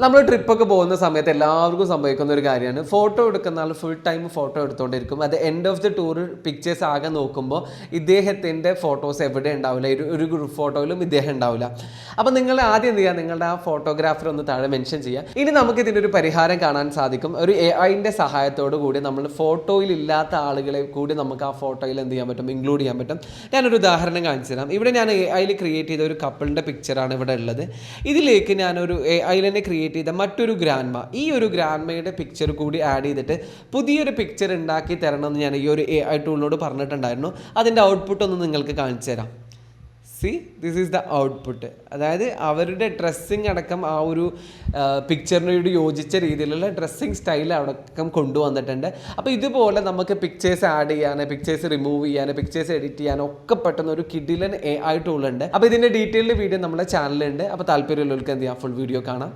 നമ്മൾ ട്രിപ്പൊക്കെ പോകുന്ന സമയത്ത് എല്ലാവർക്കും സംഭവിക്കുന്ന ഒരു കാര്യമാണ്. ഫോട്ടോ എടുക്കുന്ന ആൾ ഫുൾ ടൈം ഫോട്ടോ എടുത്തുകൊണ്ടിരിക്കും അത് end of the tour pictures ആകെ നോക്കുമ്പോൾ ഇദ്ദേഹത്തിന്റെ ഫോട്ടോസ് എവിടെ ഉണ്ടാവില്ല. ഒരു ഒരു ഗ്രൂപ്പ് ഫോട്ടോയിലും ഇദ്ദേഹം ഉണ്ടാവില്ല. അപ്പോൾ നിങ്ങൾ ആദ്യം എന്ത് ചെയ്യുക? നിങ്ങളുടെ ആ ഫോട്ടോഗ്രാഫർ ഒന്ന് താഴെ മെൻഷൻ ചെയ്യുക. ഇനി നമുക്ക് ഇതിനൊരു പരിഹാരം കാണാൻ സാധിക്കും. ഒരു എ ഐന്റെ സഹായത്തോടു കൂടി നമ്മൾ ഫോട്ടോയിൽ ഇല്ലാത്ത ആളുകളെ കൂടി നമുക്ക് ആ ഫോട്ടോയിൽ എന്ത് ചെയ്യാൻ പറ്റും? ഇൻക്ലൂഡ് ചെയ്യാൻ പറ്റും. ഞാനൊരു ഉദാഹരണം കാണിച്ചു തരാം. ഇവിടെ ഞാൻ എ ഐയിൽ ക്രിയേറ്റ് ചെയ്ത ഒരു കപ്പിളിന്റെ പിക്ചറാണ് ഇവിടെ ഉള്ളത്. ഇതിലേക്ക് ഞാനൊരു എ ഐയിൽ തന്നെ ക്രിയേറ്റ് ചെയ്ത മറ്റൊരു ഗ്രാൻഡ്മ ഈ ഒരു ഗ്രാൻഡ്മയുടെ പിക്ചർ കൂടി ആഡ് ചെയ്തിട്ട് പുതിയൊരു പിക്ചർ ഉണ്ടാക്കി തരണം എന്ന് ഞാൻ ഈ ഒരു എ ഐ ടൂളിനോട് പറഞ്ഞിട്ടുണ്ടായിരുന്നു. അതിന്റെ ഔട്ട്പുട്ട് ഒന്ന് നിങ്ങൾക്ക് കാണിച്ചു തരാം. See this is the output അതായത് അവരുടെ ഡ്രസ്സിങ് അടക്കം ആ ഒരു പിക്ചറിനോട് യോജിച്ച രീതിയിലുള്ള ഡ്രസ്സിങ് സ്റ്റൈൽ അടക്കം കൊണ്ടുവന്നിട്ടുണ്ട്. അപ്പോൾ ഇതുപോലെ നമുക്ക് പിക്ചേഴ്സ് ആഡ് ചെയ്യാൻ പിക്ചേഴ്സ് റിമൂവ് ചെയ്യാൻ പിക്ചേഴ്സ് എഡിറ്റ് ചെയ്യാൻ ഒക്കെ പെട്ടെന്ന് ഒരു കിഡിലൻ എ ആയിട്ടുള്ളുണ്ട് അപ്പോൾ ഇതിന്റെ ഡീറ്റെയിൽഡ് വീഡിയോ നമ്മുടെ ചാനലുണ്ട് അപ്പോൾ താല്പര്യമുള്ളവർക്ക് എന്ത് ചെയ്യാം? ഫുൾ വീഡിയോ കാണാം.